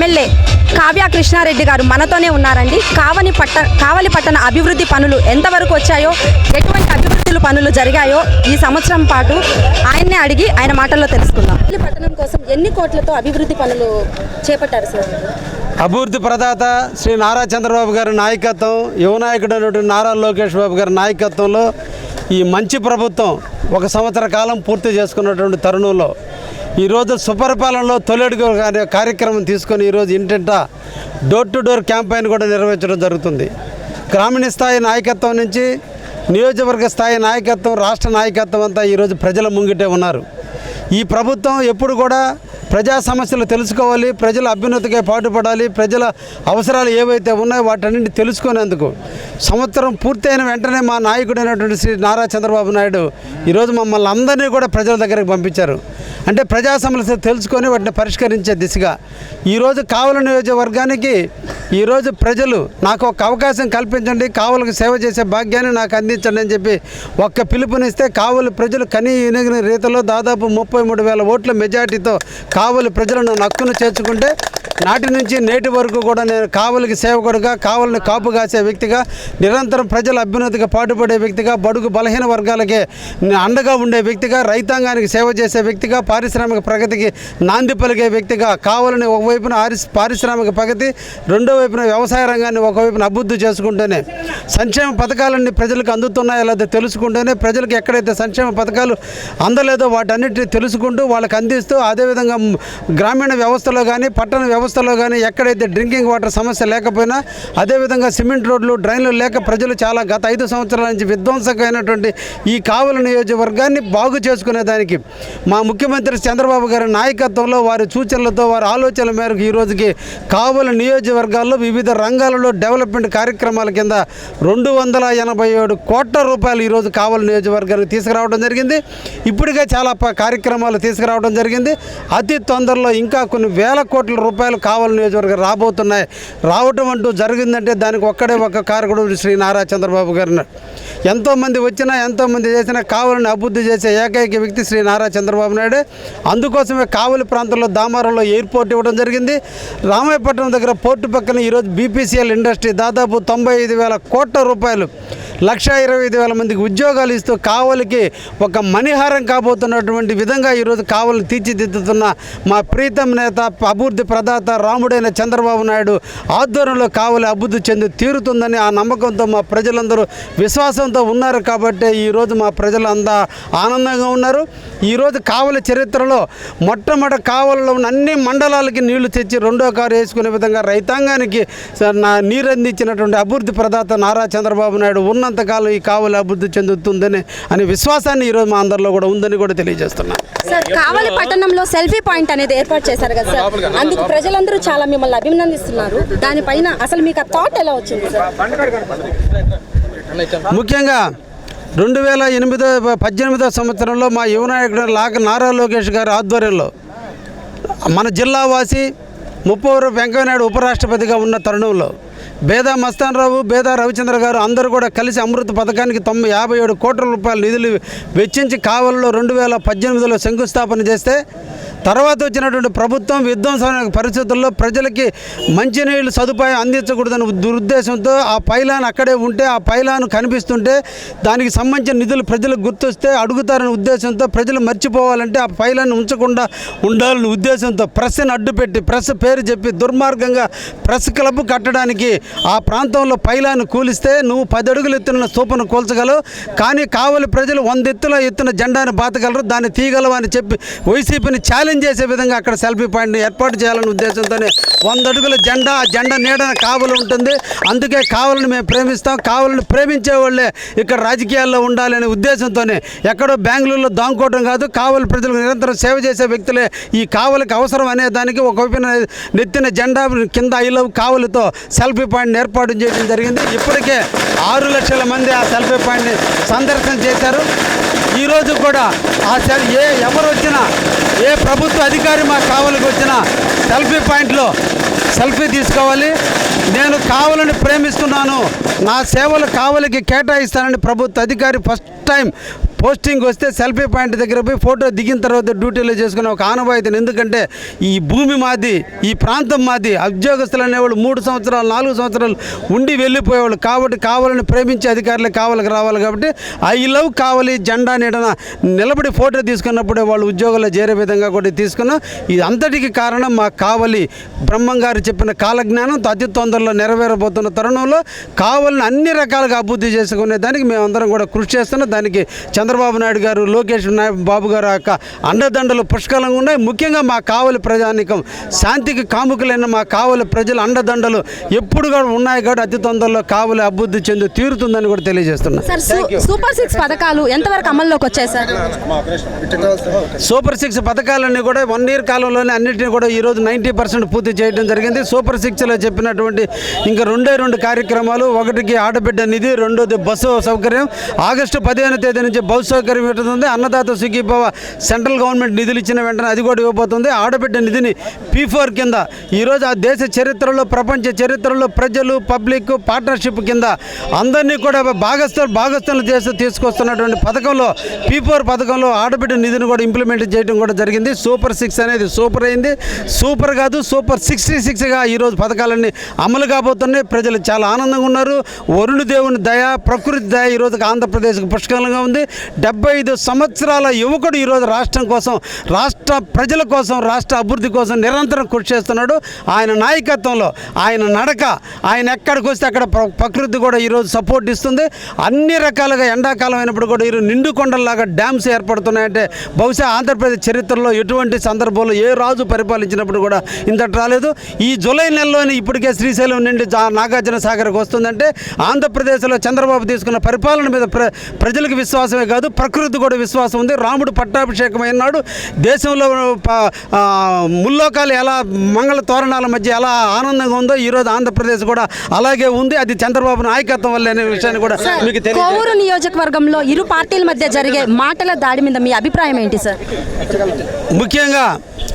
MLA Kavya Krishna Reddy గారు మనతోనే ఉన్నారండి. కావని పట్ట కావలి పట్టణ అభివృద్ధి పనులు ఎంతవరకు వచ్చాయో ఎటువంటి అభివృద్ధులు పనులు జరిగాయో ఈ సంవత్సరం పాటు ఆయన్నే అడిగి ఆయన మాటల్లో తెలుసుకుందాం. కావలి పట్టణం కోసం ఎన్ని కోట్లతో అభివృద్ధి పనులు చేపట్టారు సార్? అభివృద్ధి ప్రదాత శ్రీ నారా చంద్రబాబు గారి నాయకత్వం యువనాయకుడు అయినటువంటి నారా లోకేష్ బాబు గారి నాయకత్వంలో ఈ మంచి ప్రభుత్వం ఒక సంవత్సర కాలం పూర్తి చేసుకున్నటువంటి తరుణంలో ఈరోజు సుపరిపాలనలో తొలడుగు కార్యక్రమం తీసుకొని ఈరోజు ఇంటింట డోర్ టు డోర్ క్యాంపెయిన్ కూడా నిర్వహించడం జరుగుతుంది. గ్రామీణ స్థాయి నాయకత్వం నుంచి నియోజకవర్గ స్థాయి నాయకత్వం రాష్ట్ర నాయకత్వం అంతా ఈరోజు ప్రజల ముంగిటే ఉన్నారు. ఈ ప్రభుత్వం ఎప్పుడు కూడా ప్రజా సమస్యలు తెలుసుకోవాలి ప్రజల అభ్యున్నతికి పాటుపడాలి ప్రజల అవసరాలు ఏవైతే ఉన్నాయో వాటన్నింటినీ తెలుసుకునేందుకు సంవత్సరం పూర్తయిన వెంటనే మా నాయకుడైనటువంటి శ్రీ నారా చంద్రబాబు నాయుడు ఈరోజు మమ్మల్ని అందరినీ కూడా ప్రజల దగ్గరికి పంపించారు. అంటే ప్రజా సమస్యలు తెలుసుకొని వాటిని పరిష్కరించే దిశగా ఈరోజు కావల నియోజకవర్గానికి ఈరోజు ప్రజలు నాకు ఒక అవకాశం కల్పించండి కావులకు సేవ చేసే భాగ్యాన్ని నాకు అందించండి అని చెప్పి ఒక్క పిలుపునిస్తే కావులు ప్రజలు కనీ రీతిలో దాదాపు ముప్పై మూడు వేల ఓట్ల మెజార్టీతో కావలి ప్రజలను నక్కును చేర్చుకుంటే నాటి నుంచి నేటి వరకు కూడా నేను కావలికి సేవకుడుగా కావలిని కాపు కాసే వ్యక్తిగా నిరంతరం ప్రజల అభ్యున్నతికి పాటుపడే వ్యక్తిగా బడుగు బలహీన వర్గాలకే అండగా ఉండే వ్యక్తిగా రైతాంగానికి సేవ చేసే వ్యక్తిగా పారిశ్రామిక ప్రగతికి నాంది పలికే వ్యక్తిగా కావలని ఒకవైపున ఆరిస్ పారిశ్రామిక ప్రగతి రెండో వైపున వ్యవసాయ రంగాన్ని ఒకవైపున అభివృద్ధి చేసుకుంటూనే సంక్షేమ పథకాలన్నీ ప్రజలకు అందుతున్నాయో లేదో తెలుసుకుంటూనే ప్రజలకు ఎక్కడైతే సంక్షేమ పథకాలు అందలేదో వాటన్నిటిని తెలుసుకుంటూ వాళ్ళకి అందిస్తూ అదేవిధంగా గ్రామీణ వ్యవస్థలో కానీ పట్టణ వ్యవస్థలో కానీ ఎక్కడైతే డ్రింకింగ్ వాటర్ సమస్య లేకపోయినా అదేవిధంగా సిమెంట్ రోడ్లు డ్రైన్లు లేక ప్రజలు చాలా గత ఐదు సంవత్సరాల నుంచి విధ్వంసకమైనటువంటి ఈ కావల నియోజకవర్గాన్ని బాగు చేసుకునే దానికి మా ముఖ్యమంత్రి చంద్రబాబు గారి నాయకత్వంలో వారి సూచనలతో వారి ఆలోచనల మేరకు ఈ రోజుకి కావల నియోజకవర్గాల్లో వివిధ రంగాలలో డెవలప్మెంట్ కార్యక్రమాల కింద రెండు వందల ఎనభై ఏడు కోట్ల రూపాయలు ఈరోజు కావలి నియోజకవర్గానికి తీసుకురావడం జరిగింది. ఇప్పటికే చాలా కార్యక్రమాలు తీసుకురావడం జరిగింది. అతి తొందరలో ఇంకా కొన్ని వేల కోట్ల రూపాయలు కావలి నియోజకవర్గం రాబోతున్నాయి. రావటం అంటూ జరిగిందంటే దానికి ఒక్కడే ఒక కారకుడు శ్రీ నారా చంద్రబాబు గారు ఎంతోమంది వచ్చినా ఎంతోమంది చేసినా కావలిని అభివృద్ధి చేసే ఏకైక వ్యక్తి శ్రీ నారా చంద్రబాబు నాయుడు. అందుకోసమే కావలి ప్రాంతంలో దామారంలో ఎయిర్పోర్ట్ ఇవ్వడం జరిగింది. రామాయపట్నం దగ్గర పోర్టు పక్కన ఈరోజు బీపీసీఎల్ ఇండస్ట్రీ దాదాపు తొంభై ఐదు వేల కోట్ల కోట్ల రూపాయలు. లక్ష ఇరవై ఐదు వేల మందికి ఉద్యోగాలు ఇస్తూ కావలికి ఒక మణిహారం కాబోతున్నటువంటి విధంగా ఈరోజు కావలిని తీర్చిదిద్దుతున్న మా ప్రీతం నేత అభివృద్ధి ప్రదాత రాముడైన చంద్రబాబు నాయుడు ఆధ్వర్యంలో కావలి అభివృద్ధి చెంది తీరుతుందని ఆ నమ్మకంతో మా ప్రజలందరూ విశ్వాసంతో ఉన్నారు కాబట్టి ఈరోజు మా ప్రజలు అంతా ఆనందంగా ఉన్నారు. ఈరోజు కావలి చరిత్రలో మొట్టమొదటి కావలిలో ఉన్న అన్ని మండలాలకి నీళ్ళు తెచ్చి రెండో కారు వేసుకునే విధంగా రైతాంగానికి నీరందించినటువంటి నీరు అందించినటువంటి అభివృద్ధి ప్రదాత నారా చంద్రబాబు నాయుడు ఉన్న ఉన్నంతకాలం ఈ కావలి అభివృద్ధి చెందుతుందని అనే విశ్వాసాన్ని ఈరోజు మా అందరిలో కూడా ఉందని కూడా తెలియజేస్తున్నాను సార్ కావలి పట్టణంలో సెల్ఫీ పాయింట్ అనేది ఏర్పాటు చేశారు కదా సార్? అందుకు ప్రజలందరూ చాలా మిమ్మల్ని అభినందిస్తున్నారు. దానిపైన అసలు మీకు ఆ థాట్ ఎలా వచ్చింది సార్? ముఖ్యంగా రెండు వేల ఎనిమిదో పద్దెనిమిదో సంవత్సరంలో మా యువ నాయకుడు లాక నారా లోకేష్ గారి ఆధ్వర్యంలో మన జిల్లా వాసి ముప్పవరు వెంకయ్యనాయుడు ఉపరాష్ట్రపతిగా ఉన్న తరుణంలో బేదా మస్తాన్ రావు బేదా రవిచంద్ర గారు అందరూ కూడా కలిసి అమృత పథకానికి తొంభై యాభై ఏడు కోట్ల రూపాయల నిధులు వెచ్చించి కావలిలో రెండు వేల పద్దెనిమిదిలో శంకుస్థాపన చేస్తే తర్వాత వచ్చినటువంటి ప్రభుత్వం విధ్వంసమైన పరిస్థితుల్లో ప్రజలకి మంచినీళ్ళు సదుపాయం అందించకూడదని దురుద్దేశంతో ఆ పైలాన్ అక్కడే ఉంటే ఆ పైలాన్ కనిపిస్తుంటే దానికి సంబంధించిన నిధులు ప్రజలకు గుర్తొస్తే అడుగుతారనే ఉద్దేశంతో ప్రజలు మర్చిపోవాలంటే ఆ పైలాన్ ఉంచకుండా ఉండాలనే ఉద్దేశంతో ప్రెస్ని అడ్డుపెట్టి ప్రెస్ పేరు చెప్పి దుర్మార్గంగా ప్రెస్ క్లబ్ కట్టడానికి ఆ ప్రాంతంలో పైలాను కూలిస్తే నువ్వు పది అడుగులు ఎత్తున స్తూపను కూల్చగలవు. కానీ కావలి ప్రజలు వంద ఎత్తుల ఎత్తున జెండాను బాతగలరు. దాన్ని తీయగలవు అని చెప్పి వైసీపీని ఛాలెంజ్ చేసే విధంగా అక్కడ సెల్ఫీ పాయింట్ని ఏర్పాటు చేయాలనే ఉద్దేశంతోనే వంద అడుగుల జెండా ఆ జెండా నీడన కావలి ఉంటుంది. అందుకే కావలను మేము ప్రేమిస్తాం. కావలను ప్రేమించే వాళ్ళే ఇక్కడ రాజకీయాల్లో ఉండాలనే ఉద్దేశంతోనే ఎక్కడో బెంగళూరులో దాంకోవడం కాదు. కావలి ప్రజలకు నిరంతరం సేవ చేసే వ్యక్తులే ఈ కావలికి అవసరం అనే దానికి ఒకవైపున నెత్తిన జెండా కింద ఐ లవ్ కావలితో సెల్ఫీ పాయింట్ ఏర్పాటు చేయడం జరిగింది. ఇప్పటికే ఆరు లక్షల మంది ఆ సెల్ఫీ పాయింట్ని సందర్శన చేశారు. ఈరోజు కూడా ఆ సెల్ ఏ ఎవరు వచ్చినా ఏ ప్రభుత్వ అధికారి మా కావలికి వచ్చినా సెల్ఫీ పాయింట్లో సెల్ఫీ తీసుకోవాలి. నేను కావలని ప్రేమిస్తున్నాను. నా సేవలు కావలికి కేటాయిస్తానని ప్రభుత్వ అధికారి ఫస్ట్ టైం పోస్టింగ్ వస్తే సెల్ఫీ పాయింట్ దగ్గర పోయి ఫోటో దిగిన తర్వాత డ్యూటీలో చేసుకునే ఒక ఆనవాయితను. ఎందుకంటే ఈ భూమి మాది ఈ ప్రాంతం మాది ఉద్యోగస్తులు అనేవాళ్ళు మూడు సంవత్సరాలు నాలుగు సంవత్సరాలు ఉండి వెళ్ళిపోయేవాళ్ళు. కాబట్టి కావాలని ప్రేమించే అధికారులు కావాలకు రావాలి కాబట్టి ఐ లవ్ కావాలి జెండా నీడన నిలబడి ఫోటో తీసుకున్నప్పుడే వాళ్ళు ఉద్యోగాల్లో చేరే విధంగా కూడా తీసుకున్నాం. ఇది అంతటికి కారణం మా కావలి బ్రహ్మం గారు చెప్పిన కాలజ్ఞానం. అతి తొందరలో నెరవేరబోతున్న తరుణంలో కావాలని అన్ని రకాలుగా అభివృద్ధి చేసుకునే దానికి మేమందరం కూడా కృషి చేస్తున్నాం దానికి చంద్రబాబు నాయుడు గారు లోకేష్ నాయ బాబు గారు యొక్క అండదండలు పుష్కలంగా ఉన్నాయి. ముఖ్యంగా మా కావలి ప్రజానికం శాంతికి కాముకులైన మా కావలి ప్రజల అండదండలు ఎప్పుడు కూడా ఉన్నాయి కాబట్టి అతి తొందరలో కావలి అభివృద్ధి చెంది తీరుతుందని కూడా తెలియజేస్తున్నా. సార్ సు- సూపర్ సిక్స్ పథకాలు ఎంతవరకు అమల్లోకి వచ్చాయి సార్? సూపర్ సిక్స్ పథకాలన్నీ కూడా వన్ ఇయర్ కాలంలోనే అన్నింటినీ కూడా ఈరోజు నైంటీ పర్సెంట్ పూర్తి చేయడం జరిగింది. సూపర్ సిక్స్లో చెప్పినటువంటి ఇంకా రెండే రెండు కార్యక్రమాలు ఒకటికి ఆడబిడ్డ నిధి రెండోది బస్సు సౌకర్యం. ఆగస్టు పదిహేను తేదీ నుంచి బస్సు సౌకర్యం పెట్టుతుంది అన్నదాత సుఖీభవ సెంట్రల్ గవర్నమెంట్ నిధులు ఇచ్చిన వెంటనే అది కూడా ఇవ్వబోతుంది. ఆడబిడ్డ నిధిని పీ ఫోర్ కింద ఈరోజు ఆ దేశ చరిత్రలో ప్రపంచ చరిత్రలో ప్రజలు పబ్లిక్ పార్ట్నర్షిప్ కింద అందరినీ కూడా భాగస్థు భాగస్థులు చేస్తూ తీసుకొస్తున్నటువంటి పథకంలో పీ ఫోర్ పథకంలో ఆడబిడ్డ నిధిని కూడా ఇంప్లిమెంట్ చేయడం కూడా జరిగింది. సూపర్ సిక్స్ అనేది సూపర్ అయింది. సూపర్ కాదు సూపర్ సిక్స్టీ సిక్స్గా ఈరోజు పథకాలన్నీ అమలు కాబోతున్నాయి. ప్రజలు చాలా ఆనందంగా ఉన్నారు. వరుణు దేవుని దయ ప్రకృతి దయ ఈరోజు ఆంధ్రప్రదేశ్కి పుష్కలంగా ఉంది. డెబ్బై ఐదు సంవత్సరాల యువకుడు ఈరోజు రాష్ట్రం కోసం రాష్ట్ర ప్రజల కోసం రాష్ట్ర అభివృద్ధి కోసం నిరంతరం కృషి చేస్తున్నాడు. ఆయన నాయకత్వంలో ఆయన నడక ఆయన ఎక్కడికి వస్తే అక్కడ ప్ర- ప్రకృతి కూడా ఈరోజు సపోర్ట్ ఇస్తుంది. అన్ని రకాలుగా ఎండాకాలం అయినప్పుడు కూడా ఈరోజు నిండు కొండల్లాగా డ్యామ్స్ ఏర్పడుతున్నాయంటే బహుశా ఆంధ్రప్రదేశ్ చరిత్రలో ఎటువంటి సందర్భంలో ఏ రాజు పరిపాలించినప్పుడు కూడా ఇంతటి రాలేదు. ఈ జూలై నెలలోని ఇప్పటికే శ్రీశైలం నుండి నాగార్జున సాగర్కి వస్తుందంటే ఆంధ్రప్రదేశ్లో చంద్రబాబు తీసుకున్న పరిపాలన మీద ప్ర ప్రజలకు విశ్వాసమే కాదు. ప్రకృతి కూడా విశ్వాసం ఉంది. రాముడు పట్టాభిషేకం అయినాడు. దేశంలో ముల్లోకాలు ఎలా మంగళ తోరణాల మధ్య ఎలా ఆనందంగా ఉందో ఈరోజు ఆంధ్రప్రదేశ్ కూడా అలాగే ఉంది. అది చంద్రబాబు నాయకత్వం వల్ల అనే విషయాన్ని కూడా మీకు తెలియదు కోవూరు నియోజకవర్గంలో ఇరు పార్టీల మధ్య జరిగే మాటల దాడి మీద మీ అభిప్రాయం ఏంటి సార్? ముఖ్యంగా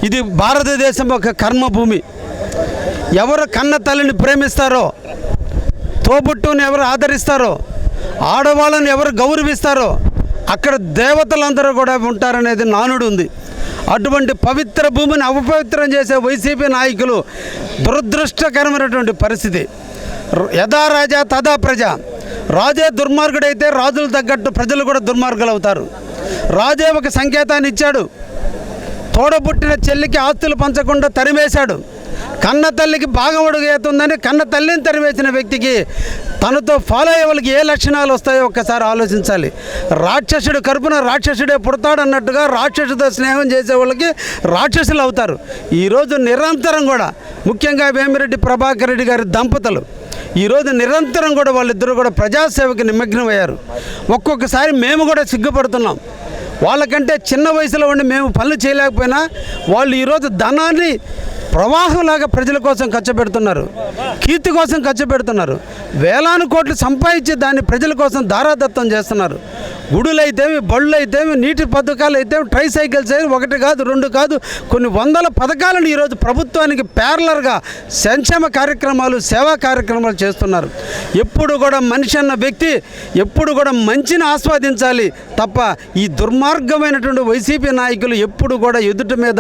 ఇది భారతదేశం ఒక కర్మభూమి. ఎవరు కన్న తల్లిని ప్రేమిస్తారో తోబుట్టుని ఎవరు ఆదరిస్తారో ఆడవాళ్ళని ఎవరు గౌరవిస్తారో అక్కడ దేవతలందరూ కూడా ఉంటారనేది నానుడు ఉంది అటువంటి పవిత్ర భూమిని అపవిత్రం చేసే వైసీపీ నాయకులు దురదృష్టకరమైనటువంటి పరిస్థితి. యథా రాజా తదా ప్రజ. రాజే దుర్మార్గుడైతే రాజులు తగ్గట్టు ప్రజలు కూడా దుర్మార్గులు అవుతారు రాజే ఒక సంకేతాన్ని ఇచ్చాడు. తోడబుట్టిన చెల్లికి ఆస్తులు పంచకుండా తరిమేశాడు. కన్న తల్లికి భాగం అడుగుతుందని కన్న తల్లిని తరిమేసిన వ్యక్తికి తనతో ఫాలో అయ్యే వాళ్ళకి ఏ లక్షణాలు వస్తాయో ఒక్కసారి ఆలోచించాలి. రాక్షసుడు కరుపున రాక్షసుడే పుడతాడన్నట్టుగా రాక్షసుతో స్నేహం చేసే వాళ్ళకి రాక్షసులు అవుతారు. ఈరోజు నిరంతరం కూడా ముఖ్యంగా వేమిరెడ్డి ప్రభాకర్ రెడ్డి గారి దంపతులు ఈరోజు నిరంతరం కూడా వాళ్ళిద్దరూ కూడా ప్రజాసేవకి నిమగ్నమయ్యారు. ఒక్కొక్కసారి మేము కూడా సిగ్గుపడుతున్నాం. వాళ్ళకంటే చిన్న వయసులో ఉండి మేము పనులు చేయలేకపోయినా వాళ్ళు ఈరోజు ధనాన్ని ప్రవాహంలాగా ప్రజల కోసం ఖర్చు పెడుతున్నారు. కీర్తి కోసం ఖర్చు పెడుతున్నారు. వేలాను కోట్లు సంపాదించి దాన్ని ప్రజల కోసం దారాదత్తం చేస్తున్నారు. గుడులు అయితేమి బళ్ళు అయితేమి నీటి పథకాలు అయితే ట్రై సైకిల్స్ అయితే ఒకటి కాదు రెండు కాదు కొన్ని వందల పథకాలను ఈరోజు ప్రభుత్వానికి ప్యారలర్గా సంక్షేమ కార్యక్రమాలు సేవా కార్యక్రమాలు చేస్తున్నారు. ఎప్పుడు కూడా మనిషి అన్న వ్యక్తి ఎప్పుడు కూడా మంచిని ఆస్వాదించాలి తప్ప ఈ దుర్మార్గమైనటువంటి వైసీపీ నాయకులు ఎప్పుడు కూడా ఎదుటి మీద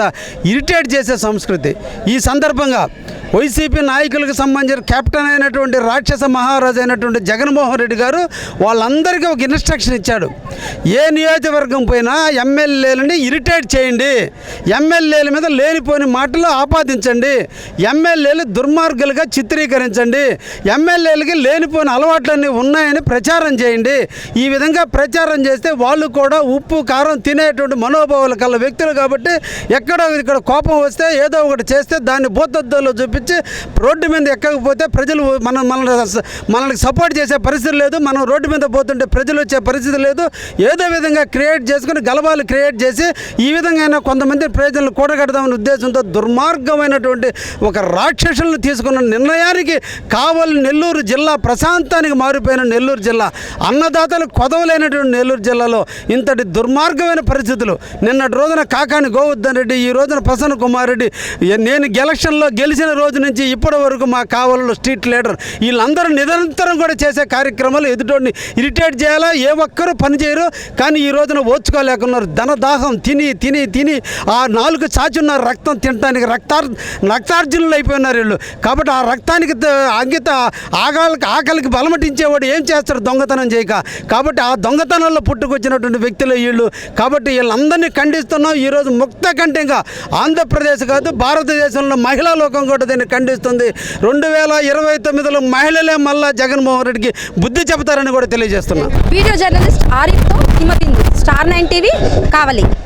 ఇరిటేట్ చేసే సంస్కృతి. ఈ సందర్భంగా వైసీపీ నాయకులకు సంబంధించిన కెప్టెన్ అయినటువంటి రాక్షస మహారాజు అయినటువంటి జగన్మోహన్ రెడ్డి గారు వాళ్ళందరికీ ఒక ఇన్స్ట్రక్షన్ ఇచ్చాడు. ఏ నియోజకవర్గం పోయినా ఎమ్మెల్యేలని ఇరిటేట్ చేయండి. ఎమ్మెల్యేల మీద లేనిపోని మాటలు ఆపాదించండి. ఎమ్మెల్యేలు దుర్మార్గులుగా చిత్రీకరించండి. ఎమ్మెల్యేలకి లేనిపోని అలవాట్లన్నీ ఉన్నాయని ప్రచారం చేయండి. ఈ విధంగా ప్రచారం చేస్తే వాళ్ళు కూడా ఉప్పు కారం తినేటువంటి మనోభావాలు కల వ్యక్తులు కాబట్టి ఎక్కడో ఇక్కడ కోపం వస్తే ఏదో ఒకటి చేస్తే దాన్ని భూతద్దంలో చూపించి రోడ్డు మీద ఎక్కకపోతే ప్రజలు మనం మనల్ని మనల్ని సపోర్ట్ చేసే పరిస్థితి లేదు. మనం రోడ్డు మీద పోతుంటే ప్రజలు వచ్చే పరిస్థితి లేదు. ఏదో విధంగా క్రియేట్ చేసుకుని గలబాలు క్రియేట్ చేసి ఈ విధంగా కొంతమంది ప్రజలను కూడగడదామనే ఉద్దేశంతో దుర్మార్గమైనటువంటి ఒక రాక్షసులను తీసుకున్న నిర్ణయానికి కావలి నెల్లూరు జిల్లా ప్రశాంతానికి మారిపోయిన నెల్లూరు జిల్లా అన్నదాతలు కొదవలేనటువంటి నెల్లూరు జిల్లాలో ఇంతటి దుర్మార్గమైన పరిస్థితులు. నిన్నటి రోజున కాకాని గోవర్ధన్ రెడ్డి ఈ రోజున ప్రసన్న కుమార్ రెడ్డి నేను ఎలక్షన్లో గెలిచిన రోజు రోజు నుంచి ఇప్పటి వరకు మా కావలలో స్ట్రీట్ లీడర్. వీళ్ళందరూ నిరంతరం కూడా చేసే కార్యక్రమాలు ఎదుటోడిని ఇరిటేట్ చేయాలా? ఏ ఒక్కరూ పనిచేయరు కానీ ఈ రోజున ఓచుకోలేకున్నారు ధనదాహం తిని తిని తిని ఆ నాలుగు చాచున్న రక్తం తినడానికి రక్తార్ రక్తార్జునులు అయిపోయినారు వీళ్ళు. కాబట్టి ఆ రక్తానికి అంకిత ఆగాలకి ఆకలికి బలమటించేవాడు ఏం చేస్తారు దొంగతనం చేయక. కాబట్టి ఆ దొంగతనంలో పుట్టుకొచ్చినటువంటి వ్యక్తులు వీళ్ళు. కాబట్టి వీళ్ళందరినీ ఖండిస్తున్నాం. ఈరోజు ముక్త ఇంకా ఆంధ్రప్రదేశ్ కాదు భారతదేశంలో మహిళా లోకం కూడా దీన్ని ఖండిస్తుంది. రెండు వేల ఇరవై తొమ్మిదిలో మహిళలే మళ్ళా జగన్మోహన్ రెడ్డికి బుద్ధి చెబుతారని కూడా తెలియజేస్తున్నాం. Video journalist ఆరిఫ్తో Himabindu. Star nine TV Kavali.